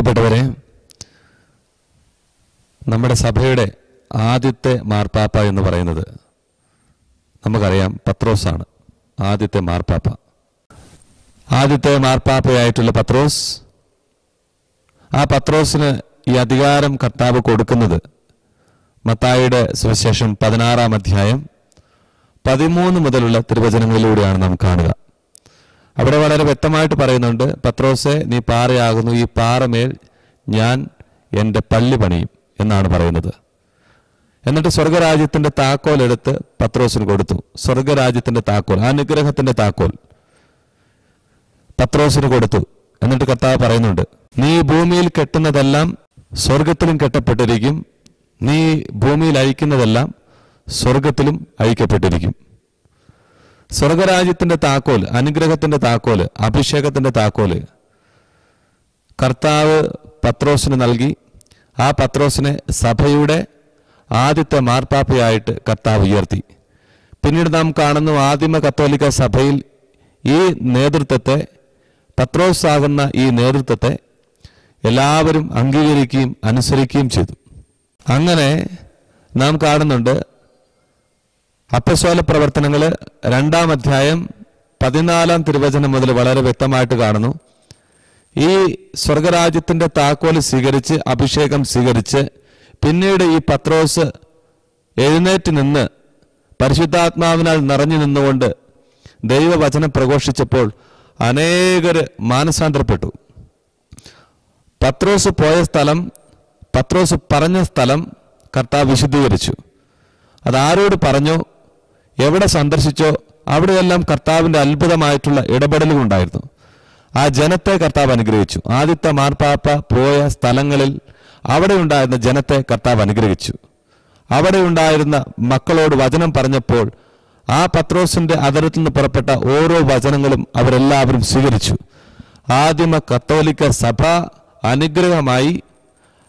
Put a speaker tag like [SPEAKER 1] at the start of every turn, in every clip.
[SPEAKER 1] പ്രിയപ്പെട്ടവരെ നമ്മുടെ സഭയുടെ ആദ്യത്തെ മാർപ്പാപ്പ എന്ന് പറയുന്നത് നമുക്കറിയാം പത്രോസാണ്. ആദ്യത്തെ മാർപ്പാപ്പ. ആദ്യത്തെ മാർപ്പാപ്പയായിട്ടുള്ള പത്രോസ് ആ പത്രോസിന് ഈ അധികാരം കർത്താവ് കൊടുക്കുന്നത് മത്തായിയുടെ സുവിശേഷം പതിനാറാം അധ്യായം പതിമൂന്ന് മുതലുള്ള തിരുവചനങ്ങളിലൂടെയാണ് നാം കാണുക. അവിടെ വളരെ വ്യക്തമായിട്ട് പറയുന്നുണ്ട് പത്രോസെ നീ പാറയാകുന്നു. ഈ പാറമേൽ ഞാൻ എന്റെ പള്ളി പണിയും എന്നാണ് പറയുന്നത്. എന്നിട്ട് സ്വർഗരാജ്യത്തിന്റെ താക്കോൽ എടുത്ത് പത്രോസിന് കൊടുത്തു. സ്വർഗരാജ്യത്തിന്റെ താക്കോൽ അനുഗ്രഹത്തിന്റെ താക്കോൽ പത്രോസിന് കൊടുത്തു. എന്നിട്ട് കർത്താവ് പറയുന്നുണ്ട് നീ ഭൂമിയിൽ കെട്ടുന്നതെല്ലാം സ്വർഗത്തിലും കെട്ടപ്പെട്ടിരിക്കും. നീ ഭൂമിയിൽ അഴിക്കുന്നതെല്ലാം സ്വർഗത്തിലും അഴിക്കപ്പെട്ടിരിക്കും സ്വർഗരാജ്യത്തിന്റെ താക്കോൽ അനുഗ്രഹത്തിന്റെ താക്കോൽ അഭിഷേകത്തിന്റെ താക്കോൽ കർത്താവ് പത്രോസിന് നൽകി. ആ പത്രോസിനെ സഭയുടെ ആദ്യത്തെ മാർപ്പാപ്പയായിട്ട് കർത്താവ് ഉയർത്തി. പിന്നീട് നാം കാണുന്നു ആദിമ കത്തോലിക്ക സഭയിൽ ഈ നേതൃത്വത്തെ പത്രോസ് ആകുന്ന ഈ നേതൃത്വത്തെ എല്ലാവരും അംഗീകരിക്കുകയും അനുസരിക്കുകയും ചെയ്തു. അങ്ങനെ നാം കാണുന്നുണ്ട് അപ്പസ്വല പ്രവർത്തനങ്ങൾ രണ്ടാം അധ്യായം പതിനാലാം തിരുവചനം മുതൽ വളരെ വ്യക്തമായിട്ട് കാണുന്നു. ഈ സ്വർഗരാജ്യത്തിന്റെ താക്കോൽ സ്വീകരിച്ച് അഭിഷേകം സ്വീകരിച്ച് പിന്നീട് ഈ പത്രോസ് എഴുന്നേറ്റ് നിന്ന് പരിശുദ്ധാത്മാവിനാൽ നിറഞ്ഞു നിന്നുകൊണ്ട് ദൈവവചനം പ്രഘോഷിച്ചപ്പോൾ അനേകർ മാനസാന്തരപ്പെട്ടു. പത്രോസ് പോയ സ്ഥലം പത്രോസ് പറഞ്ഞ സ്ഥലം കർത്താവ് വിശുദ്ധീകരിച്ചു. അതാരോട് പറഞ്ഞോ? എവിടെ സന്ദർശിച്ചോ അവിടെയെല്ലാം കർത്താവിന്റെ അത്ഭുതമായിട്ടുള്ള ഇടപെടലുകളുണ്ടായിരുന്നു. ആ ജനത്തെ കർത്താവ് അനുഗ്രഹിച്ചു. ആദ്യത്തെ മാർപ്പാപ്പ പോയ സ്ഥലങ്ങളിൽ അവിടെ ഉണ്ടായിരുന്ന ജനത്തെ കർത്താവ് അനുഗ്രഹിച്ചു. അവിടെ ഉണ്ടായിരുന്ന മക്കളോട് വചനം പറഞ്ഞപ്പോൾ ആ പത്രോസിന്റെ അതിരത്തിൽ നിന്ന് പുറപ്പെട്ട ഓരോ വചനങ്ങളും അവരെല്ലാവരും സ്വീകരിച്ചു. ആദിമ കത്തോലിക്ക സഭ അനുഗ്രഹമായി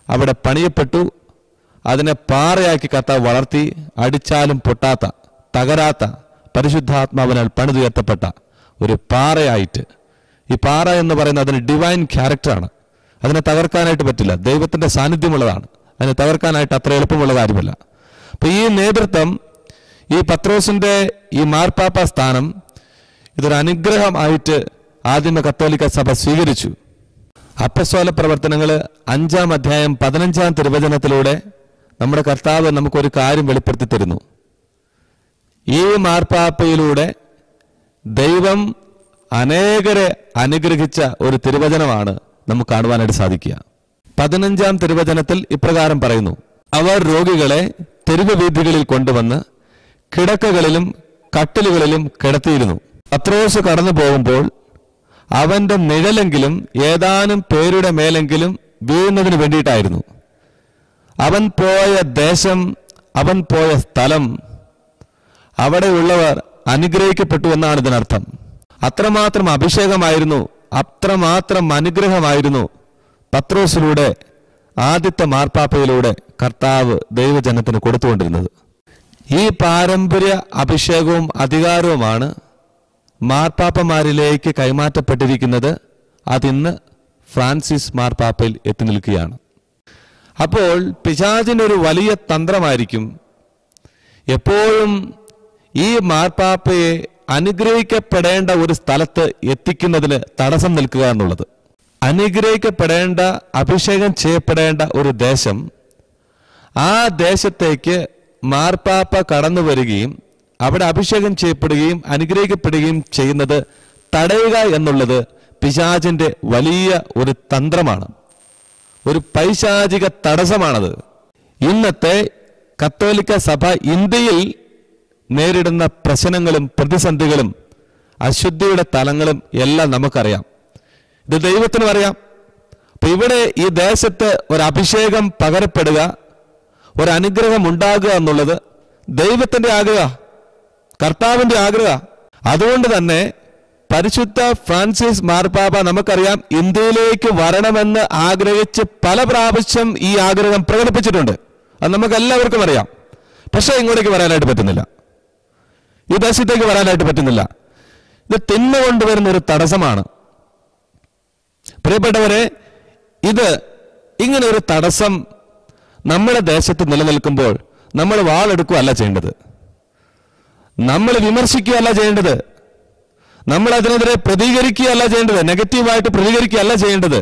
[SPEAKER 1] അവിടെ പണിയപ്പെട്ടു. അതിനെ പാറയാക്കി കർത്താവ് വളർത്തി അടിച്ചാലും പൊട്ടാത്ത തകരാത്ത പരിശുദ്ധാത്മാവിനാൽ പണിതുയർത്തപ്പെട്ട ഒരു പാറയായിട്ട്. ഈ പാറ എന്ന് പറയുന്നത് അതിന് ഡിവൈൻ ക്യാരക്ടറാണ് അതിനെ തകർക്കാനായിട്ട് പറ്റില്ല. ദൈവത്തിന്റെ സാന്നിധ്യമുള്ളതാണ്. അതിനെ തകർക്കാനായിട്ട് അത്ര എളുപ്പമുള്ള കാര്യമല്ല. അപ്പോൾ ഈ നേതൃത്വം ഈ പത്രോസിന്റെ ഈ മാർപ്പാപ്പ സ്ഥാനം ഇതൊരു അനുഗ്രഹമായിട്ട് ആദിമ കത്തോലിക്ക സഭ സ്വീകരിച്ചു. അപ്പസ്വല പ്രവർത്തനങ്ങൾ അഞ്ചാം അധ്യായം പതിനഞ്ചാം തിരുവചനത്തിലൂടെ നമ്മുടെ കർത്താവ് നമുക്കൊരു കാര്യം വെളിപ്പെടുത്തി തരുന്നു. ഈ മാർപ്പാപ്പയിലൂടെ ദൈവം അനേകരെ അനുഗ്രഹിച്ച ഒരു തിരുവചനമാണ് നമുക്ക് കാണുവാനായിട്ട് സാധിക്കുക. പതിനഞ്ചാം തിരുവചനത്തിൽ ഇപ്രകാരം പറയുന്നു. അവർ രോഗികളെ തെരുവ് വീഥികളിൽ കൊണ്ടുവന്ന് കിടക്കകളിലും കട്ടിലുകളിലും കിടത്തിയിരുന്നു. അത്രോസ് കടന്നു പോകുമ്പോൾ അവന്റെ നിഴലെങ്കിലും ഏതാനും പേരുടെ മേലെങ്കിലും വീഴുന്നതിന് വേണ്ടിയിട്ടായിരുന്നു. അവൻ പോയ ദേശം അവൻ പോയ സ്ഥലം അവിടെയുള്ളവർ അനുഗ്രഹിക്കപ്പെട്ടു എന്നാണ് ഇതിനർത്ഥം. അത്രമാത്രം അഭിഷേകമായിരുന്നു അത്രമാത്രം അനുഗ്രഹമായിരുന്നു പത്രോസിലൂടെ ആദ്യത്തെ മാർപ്പാപ്പയിലൂടെ കർത്താവ് ദൈവജനത്തിന് കൊടുത്തുകൊണ്ടിരുന്നത്. ഈ പാരമ്പര്യ അഭിഷേകവും അധികാരവുമാണ് മാർപ്പാപ്പമാരിലേക്ക് കൈമാറ്റപ്പെട്ടിരിക്കുന്നത്. അതിന്ന് ഫ്രാൻസിസ് മാർപ്പാപ്പയിൽ എത്തി നിൽക്കുകയാണ്. അപ്പോൾ പിശാചിനൊരു വലിയ തന്ത്രമായിരിക്കും എപ്പോഴും ഈ മാർപ്പാപ്പയെ അനുഗ്രഹിക്കപ്പെടേണ്ട ഒരു സ്ഥലത്ത് എത്തിക്കുന്നതിന് തടസ്സം നിൽക്കുക എന്നുള്ളത്. അനുഗ്രഹിക്കപ്പെടേണ്ട അഭിഷേകം ചെയ്യപ്പെടേണ്ട ഒരു ദേശം ആ ദേശത്തേക്ക് മാർപ്പാപ്പ കടന്നു വരികയും അവിടെ അഭിഷേകം ചെയ്യപ്പെടുകയും അനുഗ്രഹിക്കപ്പെടുകയും ചെയ്യുന്നത് തടയുക എന്നുള്ളത് പിശാചിന്റെ വലിയ ഒരു തന്ത്രമാണ്. ഒരു പൈശാചിക തടസ്സമാണത്. ഇന്നത്തെ കത്തോലിക്ക സഭ ഇന്ത്യയിൽ നേരിടുന്ന പ്രശ്നങ്ങളും പ്രതിസന്ധികളും അശുദ്ധിയുടെ തലങ്ങളും എല്ലാം നമുക്കറിയാം. ഇത് ദൈവത്തിനും അറിയാം. അപ്പൊ ഇവിടെ ഈ ദേശത്ത് ഒരു അഭിഷേകം പകരപ്പെടുക ഒരു അനുഗ്രഹം ഉണ്ടാകുക എന്നുള്ളത് ദൈവത്തിന്റെ ആഗ്രഹ കർത്താവിന്റെ ആഗ്രഹ. അതുകൊണ്ട് തന്നെ പരിശുദ്ധ ഫ്രാൻസിസ് മാർപ്പാപ്പ നമുക്കറിയാം ഇന്ത്യയിലേക്ക് വരണമെന്ന് ആഗ്രഹിച്ച് പല പ്രാവശ്യം ഈ ആഗ്രഹം പ്രകടിപ്പിച്ചിട്ടുണ്ട്. അത് നമുക്ക് എല്ലാവർക്കും അറിയാം. പക്ഷേ ഇങ്ങോട്ടേക്ക് വരാനായിട്ട് പറ്റുന്നില്ല. ഈ ദേശത്തേക്ക് വരാനായിട്ട് പറ്റുന്നില്ല. ഇത് തിന്മ കൊണ്ടുവരുന്ന ഒരു തടസ്സമാണ്. പ്രിയപ്പെട്ടവരെ ഇത് ഇങ്ങനെ ഒരു തടസ്സം നമ്മുടെ ദേശത്ത് നിലനിൽക്കുമ്പോൾ നമ്മൾ വാളെടുക്കുകയല്ല ചെയ്യേണ്ടത്. നമ്മൾ വിമർശിക്കുകയല്ല ചെയ്യേണ്ടത്. നമ്മൾ അതിനെതിരെ പ്രതികരിക്കുകയല്ല ചെയ്യേണ്ടത്. നെഗറ്റീവായിട്ട് പ്രതികരിക്കുകയല്ല ചെയ്യേണ്ടത്.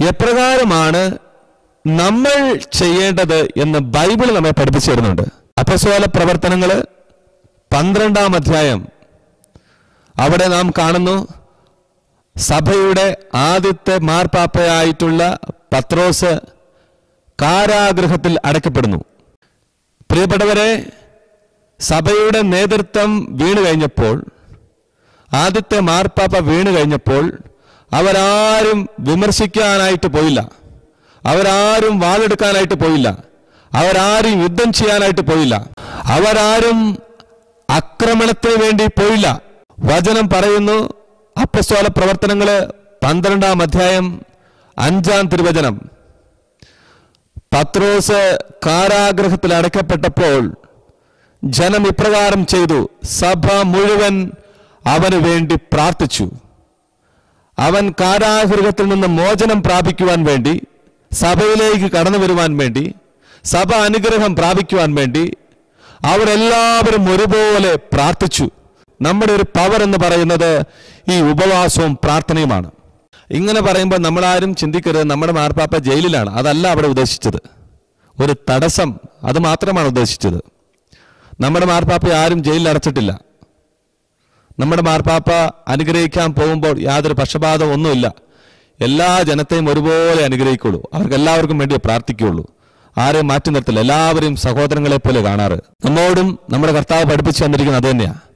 [SPEAKER 1] എപ്രകാരമാണ് നമ്മൾ ചെയ്യേണ്ടത് എന്ന് ബൈബിൾ നമ്മെ പഠിപ്പിച്ചു തരുന്നുണ്ട്. അപസ്വാല പ്രവർത്തനങ്ങൾ പന്ത്രണ്ടാം അധ്യായം. അവിടെ നാം കാണുന്നു സഭയുടെ ആദ്യത്തെ മാർപ്പാപ്പയായിട്ടുള്ള പത്രോസ് കാരാഗൃഹത്തിൽ അടയ്ക്കപ്പെടുന്നു. പ്രിയപ്പെട്ടവരെ സഭയുടെ നേതൃത്വം വീണു കഴിഞ്ഞപ്പോൾ ആദ്യത്തെ മാർപ്പാപ്പ വീണു കഴിഞ്ഞപ്പോൾ അവരാരും വിമർശിക്കാനായിട്ട് പോയില്ല. അവരാരും വാളെടുക്കാനായിട്ട് പോയില്ല. അവരാരും യുദ്ധം ചെയ്യാനായിട്ട് പോയില്ല. അവരാരും ആക്രമണത്തിന് വേണ്ടി പോയില്ല. വചനം പറയുന്നു. അപ്പസ്വാല പ്രവർത്തനങ്ങൾ പന്ത്രണ്ടാം അധ്യായം അഞ്ചാം തിരുവചനം. പത്രോസ് കാരാഗ്രഹത്തിൽ അടയ്ക്കപ്പെട്ടപ്പോൾ ജനം ഇപ്രകാരം ചെയ്തു. സഭ മുഴുവൻ അവന് വേണ്ടി പ്രാർത്ഥിച്ചു. അവൻ കാരാഗ്രഹത്തിൽ നിന്ന് മോചനം പ്രാപിക്കുവാൻ വേണ്ടി സഭയിലേക്ക് കടന്നു വരുവാൻ വേണ്ടി സഭ അനുഗ്രഹം പ്രാപിക്കുവാൻ വേണ്ടി അവരെല്ലാവരും ഒരുപോലെ പ്രാർത്ഥിച്ചു. നമ്മുടെ ഒരു പവർ എന്ന് പറയുന്നത് ഈ ഉപവാസവും പ്രാർത്ഥനയുമാണ്. ഇങ്ങനെ പറയുമ്പോൾ നമ്മളാരും ചിന്തിക്കരുത്. നമ്മുടെ മാർപ്പാപ്പ ജയിലിലാണ്. അതല്ല അവിടെ ഉദ്ദേശിച്ചത്. ഒരു തടസ്സം അത് മാത്രമാണ് ഉദ്ദേശിച്ചത്. നമ്മുടെ മാർപ്പാപ്പ ആരും ജയിലിൽ അടച്ചിട്ടില്ല. നമ്മുടെ മാർപ്പാപ്പ അനുഗ്രഹിക്കാൻ പോകുമ്പോൾ യാതൊരു പക്ഷപാതം ഒന്നുമില്ല. എല്ലാ ജനത്തെയും ഒരുപോലെ അനുഗ്രഹിക്കുള്ളൂ. അവർക്ക് എല്ലാവർക്കും വേണ്ടി പ്രാർത്ഥിക്കുകയുള്ളൂ ആരെയും മാറ്റി നിർത്തില്ല. എല്ലാവരെയും സഹോദരങ്ങളെ പോലെ കാണാറ്. നമ്മോടും നമ്മുടെ കർത്താവ് പഠിപ്പിച്ചു തന്നിരിക്കുന്നത് അത്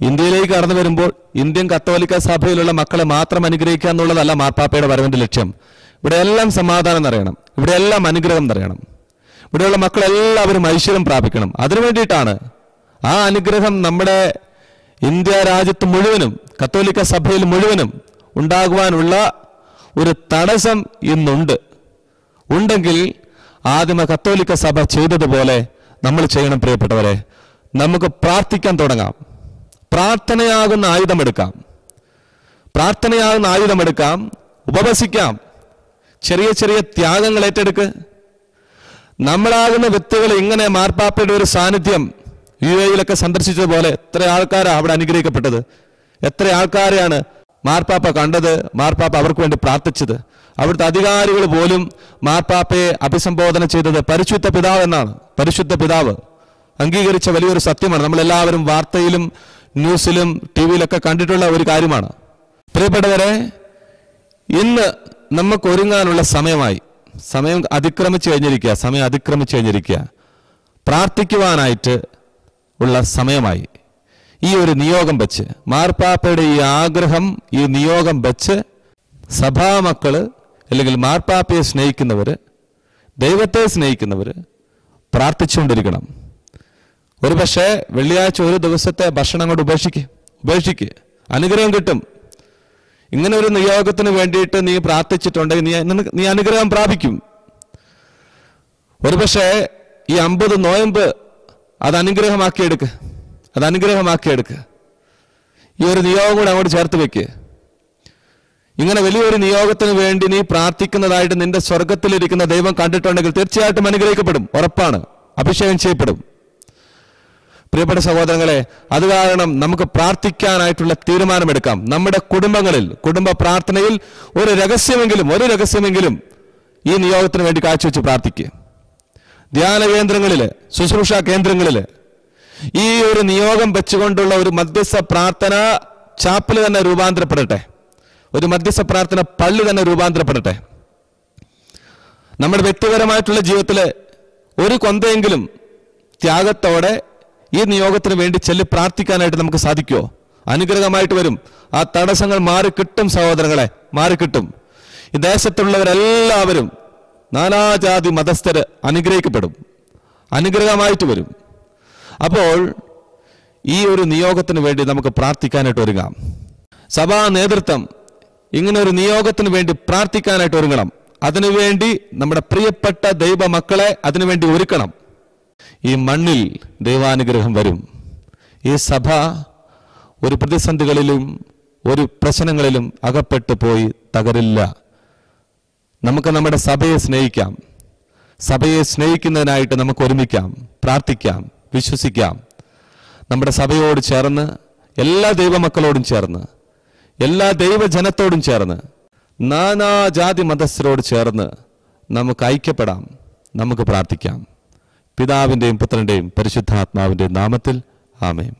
[SPEAKER 1] ഇന്ത്യയിലേക്ക് കടന്നു വരുമ്പോൾ ഇന്ത്യൻ കത്തോലിക്ക സഭയിലുള്ള മക്കളെ മാത്രം അനുഗ്രഹിക്കുക എന്നുള്ളതല്ല മാർപ്പാപ്പയുടെ വരവിന്റെ ലക്ഷ്യം. ഇവിടെ എല്ലാം സമാധാനം നിറയണം. ഇവിടെ എല്ലാം അനുഗ്രഹം നിറയണം. ഇവിടെയുള്ള മക്കളെല്ലാവരും ഐശ്വര്യം പ്രാപിക്കണം. അതിനു വേണ്ടിയിട്ടാണ് ആ അനുഗ്രഹം നമ്മുടെ ഇന്ത്യ രാജ്യത്ത് മുഴുവനും കത്തോലിക്ക സഭയിൽ മുഴുവനും ഉണ്ടാകുവാനുള്ള ഒരു തടസ്സം ഇന്നുണ്ട്. ഉണ്ടെങ്കിൽ ആദിമ കത്തോലിക്ക സഭ ചെയ്തതുപോലെ നമ്മൾ ചെയ്യണം പ്രിയപ്പെട്ടവരെ. നമുക്ക് പ്രാർത്ഥിക്കാൻ തുടങ്ങാം. പ്രാർത്ഥനയാകുന്ന ആയുധമെടുക്കാം പ്രാർത്ഥനയാകുന്ന ആയുധമെടുക്കാം ഉപവസിക്കാം. ചെറിയ ചെറിയ ത്യാഗങ്ങൾ ഏറ്റെടുക്ക്. നമ്മളാകുന്ന വ്യക്തികൾ ഇങ്ങനെ മാർപ്പാപ്പയുടെ ഒരു സാന്നിധ്യം യു എയിലൊക്കെ സന്ദർശിച്ചതുപോലെ എത്ര ആൾക്കാരാണ് അവിടെ അനുഗ്രഹിക്കപ്പെട്ടത്? എത്ര ആൾക്കാരെയാണ് മാർപ്പാപ്പ കണ്ടത് മാർപ്പാപ്പ അവർക്ക് വേണ്ടി പ്രാർത്ഥിച്ചത്. അവിടുത്തെ അധികാരികൾ പോലും മാർപ്പാപ്പയെ അഭിസംബോധന ചെയ്തത് പരിശുദ്ധ പിതാവ് എന്നാണ്. പരിശുദ്ധ പിതാവ് അംഗീകരിച്ച വലിയൊരു സത്യമാണ്. നമ്മളെല്ലാവരും വാർത്തയിലും ന്യൂസിലും ടി വിയിലൊക്കെ കണ്ടിട്ടുള്ള ഒരു കാര്യമാണ്. പ്രിയപ്പെട്ടവരെ ഇന്ന് നമുക്ക് ഒരുങ്ങാനുള്ള സമയമായി. സമയം അതിക്രമിച്ചു കഴിഞ്ഞിരിക്കുക സമയം അതിക്രമിച്ചു കഴിഞ്ഞിരിക്കുക. പ്രാർത്ഥിക്കുവാനായിട്ട് ഉള്ള സമയമായി. ഈ ഒരു നിയോഗം വെച്ച് മാർപ്പാപ്പയുടെ ഈ ആഗ്രഹം ഈ നിയോഗം വെച്ച് സഭാമക്കൾ അല്ലെങ്കിൽ മാർപ്പാപ്പയെ സ്നേഹിക്കുന്നവർ ദൈവത്തെ സ്നേഹിക്കുന്നവർ പ്രാർത്ഥിച്ചുകൊണ്ടിരിക്കണം. ഒരു പക്ഷേ വെള്ളിയാഴ്ച ഒരു ദിവസത്തെ ഭക്ഷണം കൊണ്ട് ഉപേക്ഷിക്കുക ഉപേക്ഷിക്കുക അനുഗ്രഹം കിട്ടും. ഇങ്ങനെ ഒരു നിയോഗത്തിന് വേണ്ടിയിട്ട് നീ പ്രാർത്ഥിച്ചിട്ടുണ്ടെങ്കിൽ നീ നീ അനുഗ്രഹം പ്രാപിക്കും. ഒരുപക്ഷെ ഈ അമ്പത് നോയമ്പ് അത് അനുഗ്രഹമാക്കിയെടുക്ക്. അത് അനുഗ്രഹമാക്കിയെടുക്ക്. ഈ ഒരു നിയോഗം കൂടെ അങ്ങോട്ട് ചേർത്ത് വെക്കുക ഇങ്ങനെ വലിയൊരു നിയോഗത്തിന് വേണ്ടി നീ പ്രാർത്ഥിക്കുന്നതായിട്ട് നിന്റെ സ്വർഗത്തിലിരിക്കുന്ന ദൈവം കണ്ടിട്ടുണ്ടെങ്കിൽ തീർച്ചയായിട്ടും അനുഗ്രഹിക്കപ്പെടും. ഉറപ്പാണ്. അഭിഷേകം ചെയ്യപ്പെടും. പ്രിയപ്പെട്ട സഹോദരങ്ങളെ അത് കാരണം നമുക്ക് പ്രാർത്ഥിക്കാനായിട്ടുള്ള തീരുമാനമെടുക്കാം. നമ്മുടെ കുടുംബങ്ങളിൽ കുടുംബ പ്രാർത്ഥനയിൽ ഒരു രഹസ്യമെങ്കിലും ഒരു രഹസ്യമെങ്കിലും ഈ നിയോഗത്തിന് വേണ്ടി കാഴ്ചവെച്ച് പ്രാർത്ഥിക്കുക ധ്യാന കേന്ദ്രങ്ങളിൽ ശുശ്രൂഷ കേന്ദ്രങ്ങളിൽ ഈ ഒരു നിയോഗം വെച്ചുകൊണ്ടുള്ള ഒരു മധ്യസ്ഥ പ്രാർത്ഥന ചാപ്പിൽ തന്നെ രൂപാന്തരപ്പെടട്ടെ. ഒരു മധ്യസ്ഥ പ്രാർത്ഥന പള്ളി തന്നെ രൂപാന്തരപ്പെടട്ടെ. നമ്മുടെ വ്യക്തിപരമായിട്ടുള്ള ജീവിതത്തിലെ ഒരു കൊന്തയെങ്കിലും ത്യാഗത്തോടെ ഈ നിയോഗത്തിന് വേണ്ടി ചെല്ലി പ്രാർത്ഥിക്കാനായിട്ട് നമുക്ക് സാധിക്കുമോ അനുഗ്രഹമായിട്ട് വരും. ആ തടസ്സങ്ങൾ മാറിക്കിട്ടും സഹോദരങ്ങളെ മാറിക്കിട്ടും. ഈ ദേശത്തുള്ളവരെല്ലാവരും നാനാജാതി മതസ്ഥര് അനുഗ്രഹിക്കപ്പെടും. അനുഗ്രഹമായിട്ട് വരും. അപ്പോൾ ഈ ഒരു നിയോഗത്തിന് വേണ്ടി നമുക്ക് പ്രാർത്ഥിക്കാനായിട്ട് ഒരുങ്ങാം. സഭാ നേതൃത്വം ഇങ്ങനെ ഒരു നിയോഗത്തിന് വേണ്ടി പ്രാർത്ഥിക്കാനായിട്ട് ഒരുങ്ങണം. അതിനുവേണ്ടി നമ്മുടെ പ്രിയപ്പെട്ട ദൈവ മക്കളെ അതിനുവേണ്ടി ഒരുക്കണം. ഈ മണ്ണിൽ ദൈവാനുഗ്രഹം വരും. ഈ സഭ ഒരു പ്രതിസന്ധികളിലും ഒരു പ്രശ്നങ്ങളിലും അകപ്പെട്ടു പോയി തകരില്ല. നമുക്ക് നമ്മുടെ സഭയെ സ്നേഹിക്കാം. സഭയെ സ്നേഹിക്കുന്നതിനായിട്ട് നമുക്ക് ഒരുമിക്കാം. പ്രാർത്ഥിക്കാം. വിശ്വസിക്കാം. നമ്മുടെ സഭയോട് ചേർന്ന് എല്ലാ ദൈവമക്കളോടും ചേർന്ന് എല്ലാ ദൈവജനത്തോടും ചേർന്ന് നാനാജാതി മതസ്ഥരോട് ചേർന്ന് നമുക്ക് ഐക്യപ്പെടാം നമുക്ക് പ്രാർത്ഥിക്കാം. പിതാവിന്റെയും പുത്രന്റെയും പരിശുദ്ധാത്മാവിന്റെയും നാമത്തിൽ ആമേൻ.